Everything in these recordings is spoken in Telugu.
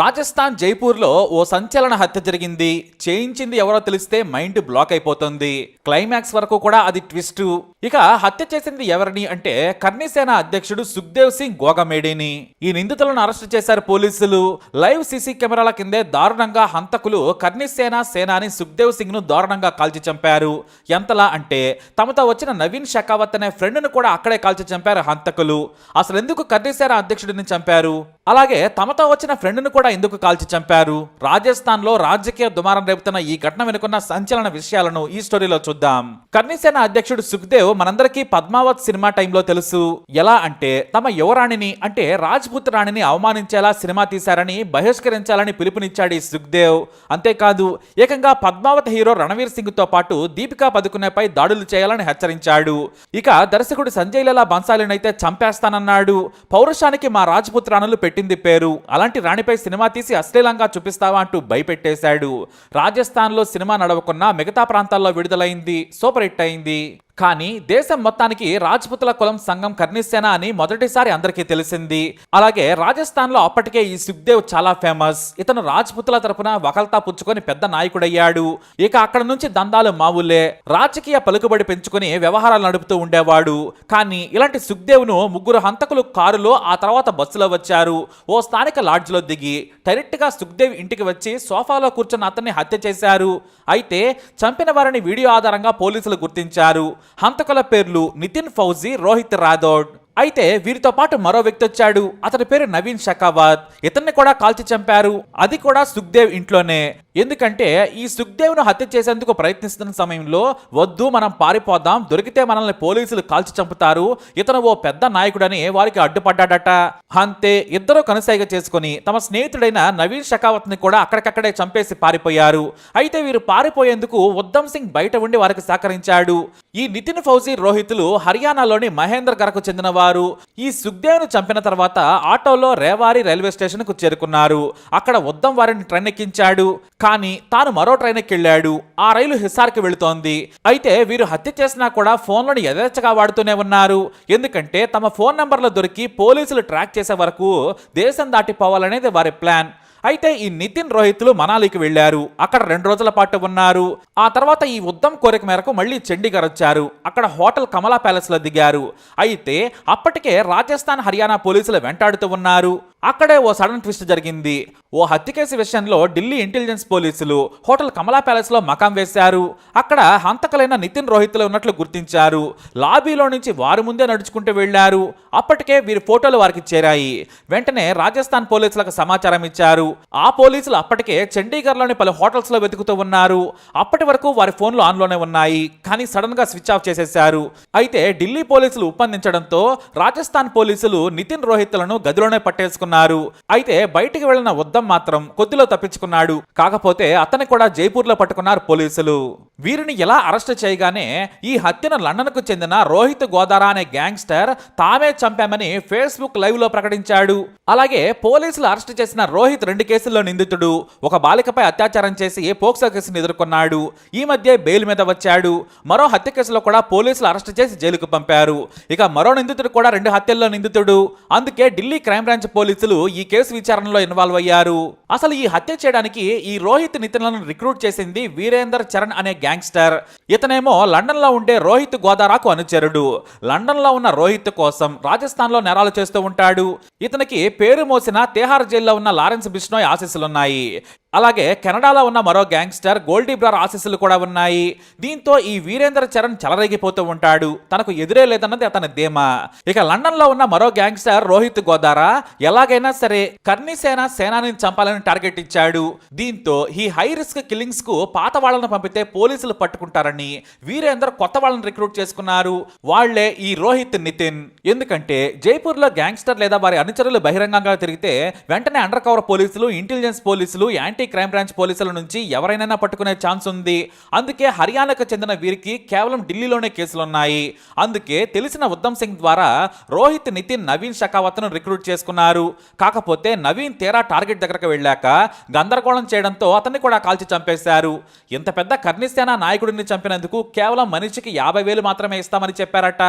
రాజస్థాన్ జైపూర్లో ఓ సంచలన హత్య జరిగింది. చేయించింది ఎవరో తెలిస్తే మైండ్ బ్లాక్ అయిపోతుంది. క్లైమాక్స్ వరకు కూడా అది ట్విస్ట్. ఇక హత్య చేసింది ఎవరిని అంటే కర్ణిసేన అధ్యక్షుడు సుఖ్దేవ్ సింగ్ గోగమేడిని. ఈ నిందితులను అరెస్ట్ చేశారు పోలీసులు. లైవ్ సీసీ కెమెరాల కిందే దారుణంగా హంతకులు కర్ణిసేన సేనాని సుఖ్దేవ్ సింగ్ను దారుణంగా కాల్చి చంపారు. ఎంతలా అంటే తమతో వచ్చిన నవీన్ షకావత్ అనే ఫ్రెండ్ను కూడా అక్కడే కాల్చి చంపారు హంతకులు. అసలు ఎందుకు కర్ణిసేన అధ్యక్షుడిని చంపారు? అలాగే తమతో వచ్చిన ఫ్రెండ్ను కూడా ఎందుకు కాల్చి చంపారు? రాజస్థాన్లో రాజకీయ దుమారం రేపుతున్న ఈ ఘటన వెనుకున్న సంచలన విషయాలను ఈ స్టోరీలో చూద్దాం. కర్ణిసేన అధ్యక్షుడు సుఖ్దేవ్ మనందరికీ పద్మావత్ సినిమా టైంలో తెలుసు. ఎలా అంటే తమ యువరాణిని అంటే రాజ్పుత్ రాణిని అవమానించేలా సినిమా తీశారని బహిష్కరించాలని పిలుపునిచ్చాడు ఈ సుఖ్దేవ్. అంతేకాదు ఏకంగా పద్మావత్ హీరో రణవీర్ సింగ్తో పాటు దీపికా పదుకునేపై దాడులు చేయాలని హెచ్చరించాడు. ఇక దర్శకుడు సంజయ్ లీలా బన్సాలినైతే చంపేస్తానన్నాడు. పౌరుషానికి మా రాజ్పుత్ రాణులు పెట్టింది పేరు. అలాంటి రాణిపై సినిమా తీసి అశ్లీలంగా చూపిస్తావా అంటూ భయపెట్టేశాడు. రాజస్థాన్లో సినిమా నడవకున్నా మిగతా ప్రాంతాల్లో విడుదలైంది. సూపర్ హిట్ అయింది. కానీ దేశం మొత్తానికి రాజ్పుతుల కులం సంఘం కర్ణిసేన అని మొదటిసారి అందరికీ తెలిసింది. అలాగే రాజస్థాన్లో అప్పటికే ఈ సుఖ్దేవ్ చాలా ఫేమస్. ఇతను రాజ్పుతుల తరపున వకల్తా పుచ్చుకొని పెద్ద నాయకుడయ్యాడు. ఇక అక్కడ నుంచి దందాలు మావులే. రాజకీయ పలుకుబడి పెంచుకొని వ్యవహారాలు నడుపుతూ ఉండేవాడు. కానీ ఇలాంటి సుఖ్దేవ్ను ముగ్గురు హంతకులు కారులో ఆ తర్వాత బస్సులో వచ్చారు. ఓ స్థానిక లాడ్జ్లో దిగి డైరెక్ట్గా సుఖ్దేవ్ ఇంటికి వచ్చి సోఫాలో కూర్చున్న అతన్ని హత్య చేశారు. అయితే చంపిన వారిని వీడియో ఆధారంగా పోలీసులు గుర్తించారు. హంతకుల పేర్లు నితిన్ ఫౌజీ రోహిత్ రాథోడ్. అయితే వీరితో పాటు మరో వ్యక్తి వచ్చాడు. అతని పేరు నవీన్ షకావత్. ఇతన్ని కూడా కాల్చి చంపారు. అది కూడా సుఖ్దేవ్ ఇంట్లోనే. ఎందుకంటే ఈ సుఖ్దేవ్ను హత్య చేసేందుకు ప్రయత్నిస్తున్న సమయంలో వద్దు మనం పారిపోదాం దొరికితే మనల్ని పోలీసులు కాల్చి చంపుతారు ఇతను ఓ పెద్ద నాయకుడని వారికి అడ్డుపడ్డాడట. అంతే ఇద్దరు కనుసైగ చేసుకుని తమ స్నేహితుడైన నవీన్ షకావత్ని కూడా అక్కడికక్కడే చంపేసి పారిపోయారు. అయితే వీరు పారిపోయేందుకు ఉద్దమ్ సింగ్ బయట ఉండి వారికి సహకరించాడు. ఈ నితిన్ ఫౌజీ రోహితులు హర్యానాలోని మహేంద్ర గరకు చెందినవారు. ఈ సుఖ్దేవ్ను చంపిన తర్వాత ఆటోలో రేవారి రైల్వే స్టేషన్కు చేరుకున్నారు. అక్కడ ఉద్దం వారిని ట్రైన్ ఎక్కించాడు. కానీ తాను మరో ట్రైన్ వెళ్ళాడు. ఆ రైలు హిస్సార్కి వెళుతోంది. అయితే వీరు హత్య చేసినా కూడా ఫోన్లను యథేచ్ఛగా వాడుతూనే ఉన్నారు. ఎందుకంటే తమ ఫోన్ నంబర్లు దొరికి పోలీసులు ట్రాక్ చేసే వరకు దేశం దాటిపోవాలనేది వారి ప్లాన్. అయితే ఈ నితిన్ రోహిత్లు మనాలికి వెళ్ళారు అక్కడ రెండు రోజుల పాటు ఉన్నారు. ఆ తర్వాత ఈ ఉద్దం కోరిక మేరకు మళ్ళీ చండీగఢ్ వచ్చారు. అక్కడ హోటల్ కమలా ప్యాలెస్లో దిగారు. అయితే అప్పటికే రాజస్థాన్ హర్యానా పోలీసులు వెంటాడుతూ ఉన్నారు. అక్కడే ఓ సడన్ ట్విస్ట్ జరిగింది. ఓ హత్య కేసు విషయంలో ఢిల్లీ ఇంటెలిజెన్స్ పోలీసులు హోటల్ కమలా ప్యాలెస్లో మకాం వేశారు. అక్కడ హంతకులైన నితిన్ రోహిత్లు ఉన్నట్లు గుర్తించారు. లాబీలో నుంచి వారి ముందే నడుచుకుంటూ వెళ్ళారు అప్పటికే వీరి ఫోటోలు వారికి చేరాయి. వెంటనే రాజస్థాన్ పోలీసులకు సమాచారం ఇచ్చారు. ఆ పోలీసులు అప్పటికే చండీగఢ్లోని పలు హోటల్స్లో వెతుకుతూ ఉన్నారు. అప్పటి వరకు వారి ఫోన్లు ఆన్లోనే ఉన్నాయి. కానీ సడన్గా స్విచ్ ఆఫ్ చేసేశారు. అయితే ఢిల్లీ పోలీసులు ఉప్పందించడంతో రాజస్థాన్ పోలీసులు నితిన్ రోహిత్లను గదిలోనే పట్టేసుకున్నారు. అయితే బయటికి వెళ్ళిన ఉద్దం మాత్రం కొద్దిలో తప్పించుకున్నాడు. కాకపోతే అతన్ని కూడా జైపూర్లో పట్టుకున్నారు పోలీసులు. వీరిని ఎలా అరెస్ట్ చేయగానే ఈ హత్యను లండన్కు చెందిన రోహిత్ గోదారా అనే గ్యాంగ్స్టర్ తామే చంపామని ఫేస్బుక్ లైవ్లో ప్రకటించాడు. అలాగే పోలీసులు అరెస్ట్ చేసిన రోహిత్ రెండు కేసుల్లో నిందితుడు. ఒక బాలికపై అత్యాచారం చేసి పోక్సో కేసును ఎదుర్కొన్నాడు. ఈ మధ్య బెయిల్ మీద వచ్చాడు. మరో హత్య కేసులో కూడా పోలీసులు అరెస్ట్ చేసి జైలుకు పంపారు. ఇక మరో నిందితుడు కూడా రెండు హత్యల్లో నిందితుడు. అందుకే ఢిల్లీ క్రైమ్ బ్రాంచ్ పోలీసులు ఈ కేసు విచారణలో ఇన్వాల్వ్ అయ్యారు. అసలు ఈ హత్య చేయడానికి ఈ రోహిత్ నితిన్లను రిక్రూట్ చేసింది వీరేందర్ చరణ్ అనే గ్యాంగ్స్టర్. ఇతనేమో లండన్లో ఉండే రోహిత్ గోదారాకు అనుచరుడు. లండన్లో ఉన్న రోహిత్ కోసం రాజస్థాన్లో నేరాలు చేస్తూ ఉంటాడు. ఇతనికి పేరు మోసిన తేహార్ జైల్లో ఉన్న లారెన్స్ బిష్నోయ్ ఆశీస్సులున్నాయి. అలాగే కెనడాలో ఉన్న మరో గ్యాంగ్స్టర్ గోల్డీ బ్రార్ ఆశీస్సులు కూడా ఉన్నాయి. దీంతో ఈ వీరేంద్ర చరణ్ చెలరేగిపోతూ ఉంటాడు. తనకు ఎదురే లేదన్నది అతని ధీమా. ఇక లండన్లో ఉన్న మరో గ్యాంగ్స్టర్ రోహిత్ గోదారా ఎలాగైనా సరే కర్ణిసేన సేనాని చంపాలని టార్గెట్ ఇచ్చాడు. దీంతో ఈ హై రిస్క్ కిల్లింగ్స్కు పాత వాళ్ళని పంపితే పోలీసులు పట్టుకుంటారని వీరేందర్ కొత్త వాళ్ళని రిక్రూట్ చేసుకున్నారు. వాళ్ళే ఈ రోహిత్ నితిన్. ఎందుకంటే జైపూర్లో గ్యాంగ్స్టర్ లేదా వారి అనుచరులు బహిరంగంగా తిరిగితే వెంటనే అండర్ కవర్ పోలీసులు ఇంటెలిజెన్స్ పోలీసులు యాంటీ క్రైమ్ బ్రాంచ్ పోలీసుల నుంచి ఎవరైనా పట్టుకునే ఛాన్స్ ఉంది? అందుకే హర్యానాకు చెందిన వీరికి కేవలం ఢిల్లీలోనే కేసులున్నాయి. అందుకే తెలిసిన ఉద్దమ్ సింగ్ ద్వారా రోహిత్ నితిన్ నవీన్ షకావత్ను రిక్రూట్ చేసుకున్నారు. కాకపోతే నవీన్ తేరా టార్గెట్ దగ్గరకు వెళ్ళాక గందరగోళం చేయడంతో అతన్ని కూడా కాల్చి చంపేశారు. ఇంత పెద్ద కర్ణిసేన నాయకుడిని చంపినందుకు కేవలం మనిషికి యాభై వేలు మాత్రమే ఇస్తామని చెప్పారట.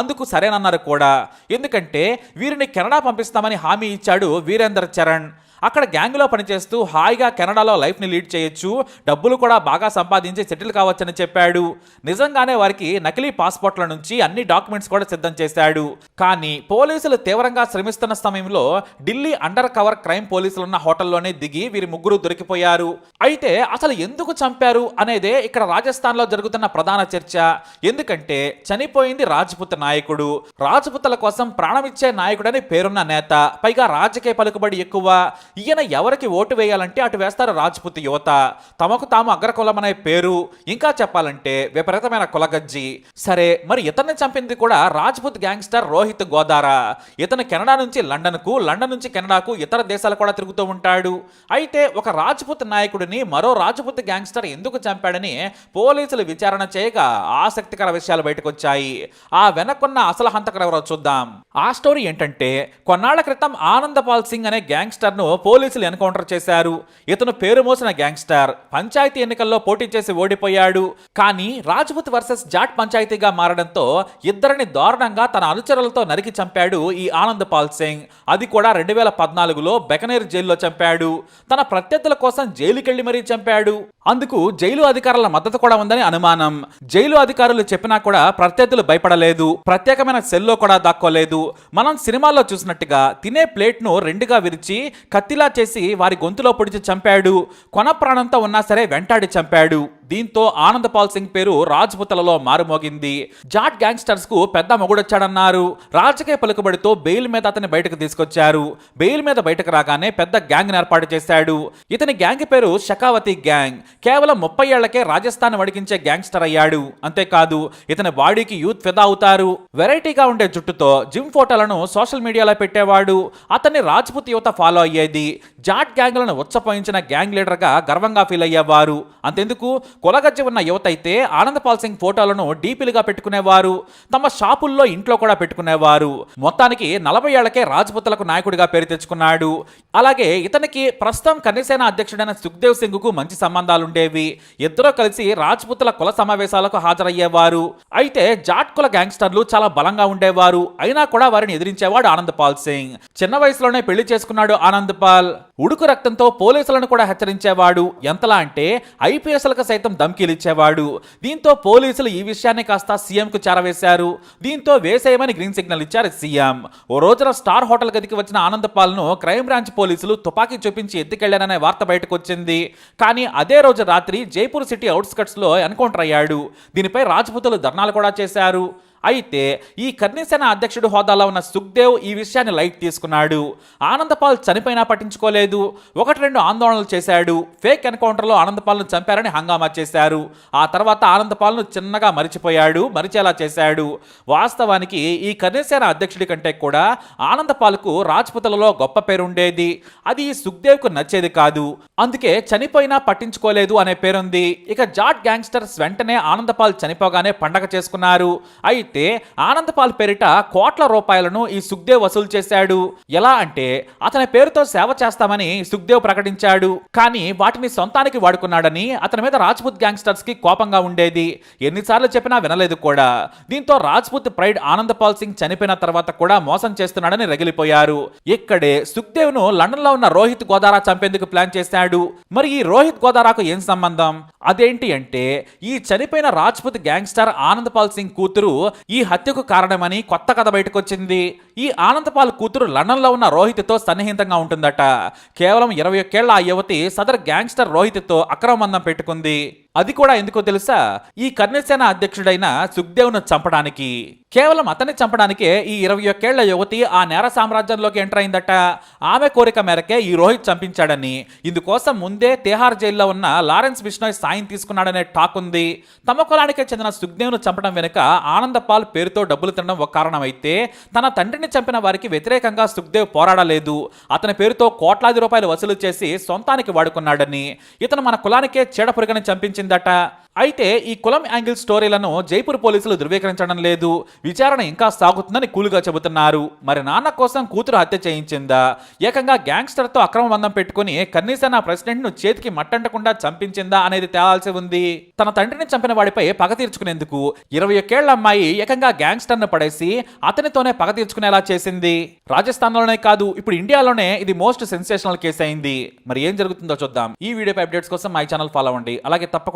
అందుకు సరేనన్నారు కూడా. ఎందుకంటే వీరిని కెనడా పంపిస్తామని హామీ ఇచ్చాడు వీరేందర్ చరణ్. అక్కడ గ్యాంగ్లో పనిచేస్తూ హాయిగా కెనడాలో లైఫ్ని లీడ్ చేయొచ్చు డబ్బులు కూడా బాగా సంపాదించి సెటిల్ కావచ్చని చెప్పాడు. నిజంగానే వారికి నకిలీ పాస్పోర్ట్ల నుంచి అన్ని డాక్యుమెంట్స్ కూడా సిద్ధం చేశాడు. కానీ పోలీసులు తీవ్రంగా శ్రమిస్తున్న సమయంలో ఢిల్లీ అండర్ కవర్ క్రైమ్ పోలీసులున్న హోటల్లోనే దిగి వీరి ముగ్గురు దొరికిపోయారు. అయితే అసలు ఎందుకు చంపారు అనేదే ఇక్కడ రాజస్థాన్లో జరుగుతున్న ప్రధాన చర్చ. ఎందుకంటే చనిపోయింది రాజ్పుత్ నాయకుడు. రాజపుతల కోసం ప్రాణమిచ్చే నాయకుడని పేరున్న నేత. పైగా రాజకీయ పలుకుబడి ఎక్కువ. ఈయన ఎవరికి ఓటు వేయాలంటే అటు వేస్తారు రాజ్పుత్ యువత? తమకు తాము అగ్రకులమనే పేరు. ఇంకా చెప్పాలంటే విపరీతమైన కులగజ్జి. సరే మరి ఇతన్ని చంపింది కూడా రాజ్పుత్ గ్యాంగ్స్టర్ రోహిత్ గోదారా. ఇతను కెనడా నుంచి లండన్కు లండన్ నుంచి కెనడాకు ఇతర దేశాలు కూడా తిరుగుతూ ఉంటాడు. అయితే ఒక రాజ్పుత్ నాయకుడిని మరో రాజ్పుత్ గ్యాంగ్స్టర్ ఎందుకు చంపాడని పోలీసులు విచారణ చేయగా ఆసక్తికర విషయాలు బయటకొచ్చాయి. ఆ వెనకున్న అసలు హంతకుడు ఎవరో చూద్దాం. ఆ స్టోరీ ఏంటంటే కొన్నాళ్ళ క్రితం ఆనందపాల్ సింగ్ అనే గ్యాంగ్స్టర్ను పోలీసులు ఎన్కౌంటర్ చేశారు. ఇతను పేరు మోసిన గ్యాంగ్స్టర్. పంచాయతీ ఎన్నికల్లో పోటీ చేసి ఓడిపోయాడు. కానీ రాజ్పుత్ వర్సెస్ జాట్ పంచాయతీగా మారడంతో ఇద్దరిని దారుణంగా తన అనుచరులతో నరికి చంపాడు ఈ ఆనంద్ పాల్ సింగ్. అది కూడా రెండు వేల పద్నాలుగులో బెకనేర్ జైల్లో చంపాడు. తన ప్రత్యర్థుల కోసం జైలుకెళ్ళి మరీ చంపాడు. అందుకు జైలు అధికారుల మద్దతు కూడా ఉందని అనుమానం. జైలు అధికారులు చెప్పినా కూడా ప్రత్యర్థులు భయపడలేదు. ప్రత్యేకమైన సెల్లో కూడా దాక్కోలేదు. మనం సినిమాల్లో చూసినట్టుగా తినే ప్లేట్ను రెండుగా విరిచి కత్తిలా చేసి వారి గొంతులో పొడిచి చంపాడు కొన ప్రాణంతో ఉన్నా సరే వెంటాడి చంపాడు. దీంతో ఆనంద్ పాల్ సింగ్ పేరు రాజ్పుతలలో మారుమోగింది. జాట్ గ్యాంగ్స్టర్స్కు పెద్ద మొగుడొచ్చాడన్నారు. రాజకీయ పలుకుబడితో బెయిల్ మీద అతన్ని బయటకు తీసుకొచ్చారు. బెయిల్ మీద బయటకు రాగానే పెద్ద గ్యాంగ్ ఏర్పాటు చేశాడు. ఇతని గ్యాంగ్ పేరు షకావతి గ్యాంగ్. కేవలం ముప్పై ఏళ్ళకే రాజస్థాన్ వడికించే గ్యాంగ్స్టర్ అయ్యాడు. అంతేకాదు ఇతని బాడీకి యూత్ ఫిదా అవుతారు. వెరైటీగా ఉండే జుట్టుతో జిమ్ ఫోటోలను సోషల్ మీడియాలో పెట్టేవాడు. అతన్ని రాజ్పుత్ యువత ఫాలో అయ్యేది. జాట్ గ్యాంగ్లను ఉత్సపోయించిన గ్యాంగ్ లీడర్గా గర్వంగా ఫీల్ అయ్యేవారు. అంతెందుకు? కొలగజ్జి ఉన్న యువత అయితే ఆనందపాల్ సింగ్ ఫోటోలను డీపీలుగా పెట్టుకునేవారు. తమ షాపుల్లో ఇంట్లో కూడా పెట్టుకునేవారు. మొత్తానికి నలభై ఏళ్ళకే రాజపుతులకు నాయకుడిగా పేరు తెచ్చుకున్నాడు. అలాగే ఇతనికి ప్రస్తుతం కనీసేన అధ్యక్షుడైన సుఖ్దేవ్ సింగ్కు మంచి సంబంధాలుండేవి. ఇద్దరూ కలిసి రాజపుతుల కుల సమావేశాలకు హాజరయ్యేవారు. అయితే జాట్ కుల గ్యాంగ్స్టర్లు చాలా బలంగా ఉండేవారు. అయినా కూడా వారిని ఎదిరించేవాడు ఆనంద్ పాల్ సింగ్. చిన్న వయసులోనే పెళ్ళి చేసుకున్నాడు ఆనంద్ పాల్. ఉడుకు రక్తంతో పోలీసులను కూడా హెచ్చరించేవాడు. ఎంతలా అంటే ఐపీఎస్లకు సైతం ధమ్కీలిచ్చేవాడు దీంతో పోలీసులు ఈ విషయాన్ని కాస్త సీఎంకు చేరవేశారు. దీంతో వేసేయమని గ్రీన్ సిగ్నల్ ఇచ్చారు సీఎం. ఓ రోజున స్టార్ హోటల్ గదికి వచ్చిన ఆనంద్ను క్రైమ్ బ్రాంచ్ పోలీసులు తుపాకీ చూపించి ఎత్తుకెళ్ళారనే వార్త బయటకు వచ్చింది కానీ అదే రోజు రాత్రి జైపూర్ సిటీ అవుట్స్కట్స్లో ఎన్కౌంటర్ అయ్యాడు. దీనిపై రాజ్పుతులు ధర్నాలు కూడా చేశారు. అయితే ఈ కర్ణిసేన అధ్యక్షుడు హోదాలో ఉన్న సుఖ్దేవ్ ఈ విషయాన్ని లైట్ తీసుకున్నాడు. ఆనందపాల్ చనిపోయినా పట్టించుకోలేదు. ఒకటి రెండు ఆందోళనలు చేశాడు. ఫేక్ ఎన్కౌంటర్లో ఆనందపాల్ను చంపారని హంగామా చేశారు. ఆ తర్వాత ఆనందపాల్ను చిన్నగా మరిచిపోయాడు మరిచేలా చేశాడు. వాస్తవానికి ఈ కర్ణిసేన అధ్యక్షుడి కంటే కూడా ఆనందపాల్కు రాజ్పుతులలో గొప్ప పేరుండేది. అది ఈ సుఖ్దేవ్కు నచ్చేది కాదు. అందుకే చనిపోయినా పట్టించుకోలేదు అనే పేరుంది. ఇక జాట్ గ్యాంగ్స్టర్స్ వెంటనే ఆనందపాల్ చనిపోగానే పండగ చేసుకున్నారు. అయితే ఆనందపాల్ పేరిట కోట్ల రూపాయలను ఈ సుఖ్దేవ్ వసూలు చేశాడు. ఎలా అంటే అతని పేరుతో సేవ చేస్తామని సుఖ్దేవ్ ప్రకటించాడు. కానీ వాటిని సొంతానికి వాడుకున్నాడని అతని మీద రాజ్పుత్ గ్యాంగ్స్టర్స్కి కోపంగా ఉండేది. ఎన్నిసార్లు చెప్పినా వినలేదు కూడా. దీంతో రాజ్పుత్ ప్రైడ్ ఆనందపాల్ సింగ్ చనిపోయిన తర్వాత కూడా మోసం చేస్తున్నాడని రగిలిపోయారు. ఇక్కడే సుఖ్దేవ్ను లండన్లో ఉన్న రోహిత్ గోదారా చంపేందుకు ప్లాన్ చేశాడు. మరి ఈ రోహిత్ గోదారాకు ఏం సంబంధం? అదేంటి అంటే ఈ చనిపోయిన రాజ్పుత్ గ్యాంగ్స్టర్ ఆనందపాల్ సింగ్ కూతురు ఈ హత్యకు కారణమని కొత్త కథ బయటకొచ్చింది. ఈ ఆనందపాల్ కూతురు లండన్లో ఉన్న రోహిత్తో సన్నిహితంగా ఉంటుందట. కేవలం ఇరవై ఒక్కేళ్ళ ఆ యువతి సదర్ గ్యాంగ్స్టర్ రోహిత్తో అక్రమందం పెట్టుకుంది. అది కూడా ఎందుకో తెలుసా? ఈ కర్ణసేన అధ్యక్షుడైన సుఖ్దేవ్ను చంపడానికి. కేవలం అతన్ని చంపడానికే ఈ ఇరవై ఒక్కేళ్ళ యువతి ఆ నేర సామ్రాజ్యంలోకి ఎంటర్ అయిందట. ఆమె కోరిక మేరకే ఈ రోహిత్ చంపించాడని. ఇందుకోసం ముందే తేహార్ జైల్లో ఉన్న లారెన్స్ బిష్నాయ్ సాయం తీసుకున్నాడనే టాక్ ఉంది. తమ కులానికే చెందిన సుఖ్దేవ్ను చంపడం వెనుక ఆనందపాల్ పేరుతో డబ్బులు తినడం ఒక కారణమైతే తన తండ్రిని చంపిన వారికి వ్యతిరేకంగా సుఖ్దేవ్ పోరాడలేదు. అతని పేరుతో కోట్లాది రూపాయలు వసూలు చేసి సొంతానికి వాడుకున్నాడని. ఇతను మన కులానికే చీడపురుగని చంపించింది వచ్చిందట అయితే ఈ కులం యాంగిల్ స్టోరీలను జైపూర్ పోలీసులు ధృవీకరించడం లేదు. విచారణ ఇంకా సాగుతుందని కూలుగా చెబుతున్నారు. మరి నాన్న కోసం కూతురు హత్య చేయించిందా? ఏకంగా గ్యాంగ్స్టర్తో అక్రమ బంధం పెట్టుకుని కనీసం ఆ ప్రెసిడెంట్ను చేతికి మట్టంటకుండా చంపించిందా అనేది తేలాల్సి ఉంది. తన తండ్రిని చంపిన వాడిపై పగ తీర్చుకునేందుకు ఇరవై ఒక్కేళ్ళ అమ్మాయి ఏకంగా గ్యాంగ్స్టర్ను పడేసి అతనితోనే పగ తీర్చుకునేలా చేసింది. రాజస్థాన్లోనే కాదు ఇప్పుడు ఇండియాలోనే ఇది మోస్ట్ సెన్సేషనల్ కేసు అయింది మరి ఏం జరుగుతుందో చూద్దాం. ఈ వీడియోపై అప్డేట్స్ కోసం మై ఛానల్ ఫాలో అవ్వండి. అలాగే తప్పకుండా